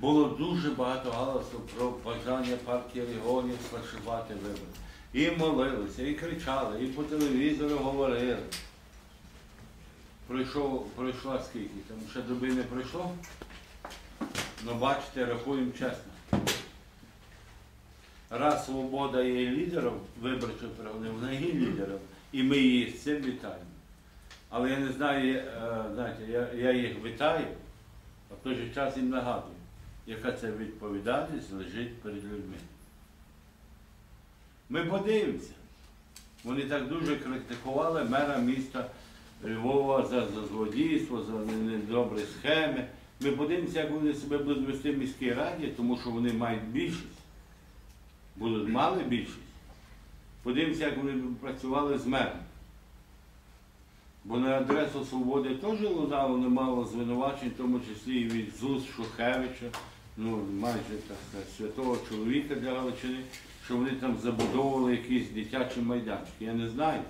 було дуже багато галасу про бажання партії регіонів сфальшувати вибори. І молилися, і кричали, і по телевізору говорили. Пройшов, пройшла скільки? Там ще доби не пройшло. Ну, бачите, рахуємо чесно. Раз свобода є лідером виборчого права, вона є лідером. І ми її з цим вітаємо. Але я не знаю, е, знаєте, я, я їх вітаю, а в той же час їм нагадую, яка це відповідальність лежить перед людьми. Ми подивимося. Вони так дуже критикували мера міста Львова за, за злодійство, за недобрі схеми. Ми подивимося, як вони себе будуть вести в міській раді, тому що вони мають більшість. Будуть мали більшість. Подивимося, як вони працювали з мером. На адресу свободи теж лунало немало звинувачень, в тому числі і від ЗУС Шухевича, ну майже так святого чоловіка для Галичини, що вони там забудовували якісь дитячі майданчики. Я не знаю.